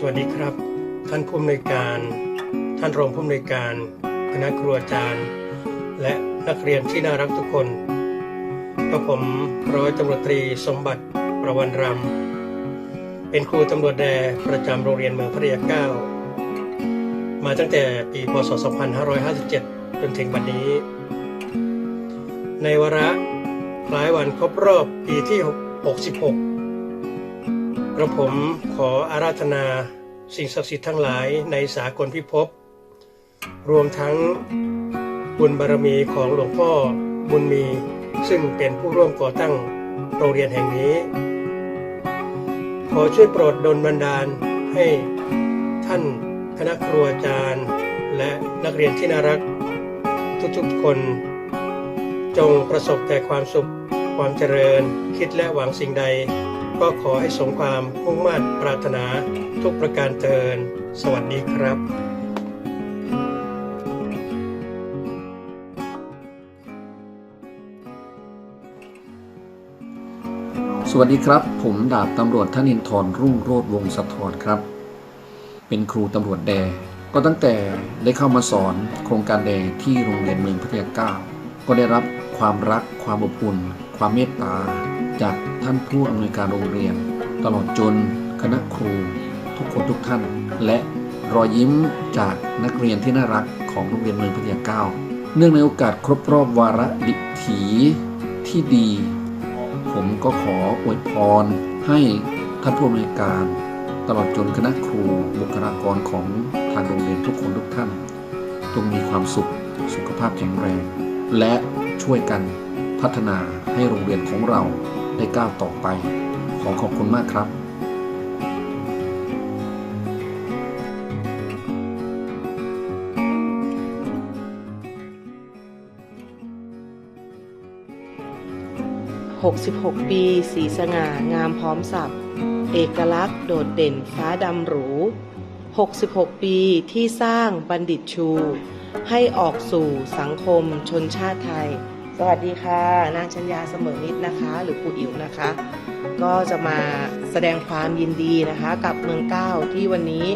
สวัสดีครับ ท่านผู้อำนวยการ ท่านรองผู้อำนวยการคณะครูอาจารย์ และนักเรียนที่น่ารักทุกคนกับผมร้อยตำรวจตรีสมบัติประวันรำเป็นครูตำรวจแดประจำโรงเรียนเมืองพัทยาเก้ามาตั้งแต่ปีพศ 2557 จนถึงบัดนี้ ในวาระคล้ายวันครบรอบปีที่ 66 กระผมขออาราธนาสิ่งศักดิ์สิทธิ์ทั้งหลายในสากลพิภพ รวมทั้งบุญบารมีของหลวงพ่อบุญมี ซึ่งเป็นผู้ร่วมก่อตั้งโรงเรียนแห่งนี้ ขอช่วยโปรดดลบันดาลให้ท่านคณะครูอาจารย์ และนักเรียนที่น่ารัก ทุกๆคน จงประสบแต่ความสุขความเจริญคิดและหวังสิ่งใด ก็ขอให้สมความมุ่งมั่นปรารถนาทุกประการเทิน สวัสดีครับสวัสดีครับ ผมดาบตำรวจธนินทรรุ่งโรจน์วงศ์สะทรครับ เป็นครูตำรวจแดก็ตั้งแต่ได้เข้ามาสอนโครงการแดที่โรงเรียนเมืองพัทยาเก้าก็ได้รับความรัก ความอบอุ่น ความเมตตา จากท่านผู้อำนวยการโรงเรียน ตลอดจนคณะครู ทุกคนทุกท่าน และรอยยิ้มจากนักเรียนที่น่ารักของโรงเรียนเมืองพัทยาเก้าเนื่องในโอกาสครบรอบวาระดิถีที่ดี ผมก็ขออวยพรให้ท่านผู้อำนวยการ ตลอดจนคณะครูบุคลากรของทางโรงเรียนทุกคนทุกท่านจงมีความสุขสุขภาพแข็งแรง และช่วยกันพัฒนาให้โรงเรียนของเรา ได้ก้าวต่อไป ขอขอบคุณมากครับ66 ปีสีสง่างามพร้อมสับเอกลักษณ์โดดเด่นฟ้าดำหรู 66 ปีที่สร้างบัณฑิตชู ให้ออกสู่สังคมชนชาติไทย สวัสดีค่ะ นางชัญญาเสมอนิดนะคะ หรือครูอิ๋วนะคะ ก็จะมาแสดงความยินดีนะคะ กับเมืองเก้าที่วันนี้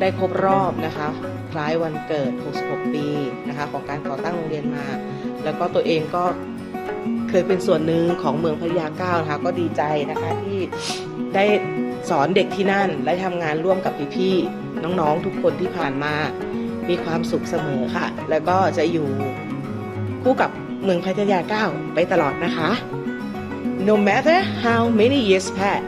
ได้ครบรอบนะคะ คล้ายวันเกิด 66 ปีนะคะ ของการก่อตั้งโรงเรียนมา แล้วก็ตัวเองก็เคยเป็นส่วนหนึ่งของเมืองพัทยาเก้านะคะ ก็ดีใจนะคะที่ได้สอนเด็กที่นั่น และทำงานร่วมกับพี่ๆน้องๆทุกคนที่ผ่านมา มีความสุขเสมอค่ะ แล้วก็จะอยู่คู่กับ เมืองพัทยาเก้าไปตลอดนะคะ No matter how many years pass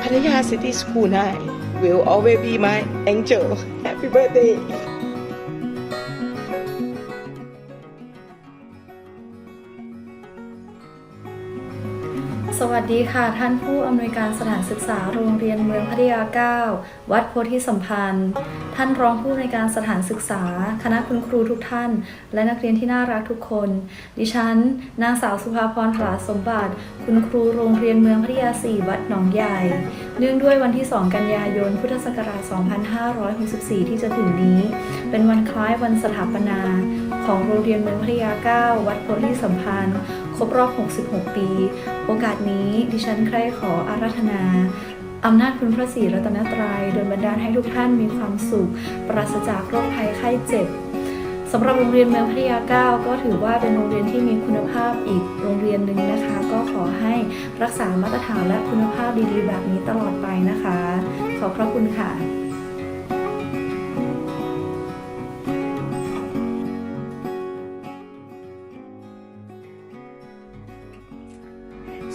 พัทยา City School 9 will always be my angel Happy birthday สวัสดีค่ะท่านผู้อำนวยการสถานศึกษาโรงเรียนเมืองพัทยา 9 วัดโพธิสัมพันธ์ ท่านรองผู้อำนวยการสถานศึกษา คณะคุณครูทุกท่าน และนักเรียนที่น่ารักทุกคน ดิฉัน นางสาวสุภาพรพลาสมบัติ คุณครูโรงเรียนเมืองพัทยา 4 วัดหนองใหญ่ เนื่องด้วยวันที่ 2 กันยายน พุทธศักราช 2564 ที่จะถึงนี้ เป็นวันคล้ายวันสถาปนา ของโรงเรียนเมืองพัทยา 9 วัดโพธิสัมพันธ์ ครบรอบ 66 ปี โอกาสนี้ดิฉันใคร่ขออาราธนาอำนาจคุณพระศรีรัตนตรัยโดยบันดาลให้ทุกท่านมีความสุข ปราศจากโรคภัยไข้เจ็บสำหรับโรงเรียนเมืองพัทยา 9 ก็ถือว่าเป็นโรงเรียนที่มีคุณภาพอีกโรงเรียนหนึ่งนะคะ ก็ขอให้รักษามาตรฐานและคุณภาพดีๆ แบบนี้ตลอดไปนะคะ ขอบพระคุณค่ะ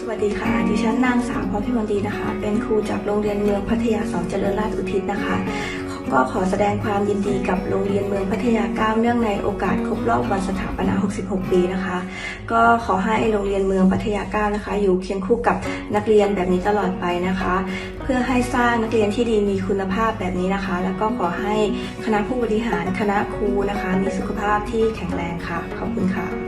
สวัสดีค่ะ ดิฉันนางสาวพรพิมลดีนะคะ เป็นครูจากโรงเรียนเมืองพัทยาสองเจริญราชอุทิศนะคะ ก็ขอแสดงความยินดีกับโรงเรียนเมืองพัทยาก้าเนื่องในโอกาสครบรอบวันสถาปนา 66 ปีนะคะ ก็ขอให้โรงเรียนเมืองพัทยาก้านะคะ อยู่เคียงคู่กับนักเรียนแบบนี้ตลอดไปนะคะ เพื่อให้สร้างนักเรียนที่ดีมีคุณภาพแบบนี้นะคะ แล้วก็ขอให้คณะผู้บริหารคณะครูนะคะ มีสุขภาพที่แข็งแรงค่ะ ขอบคุณค่ะ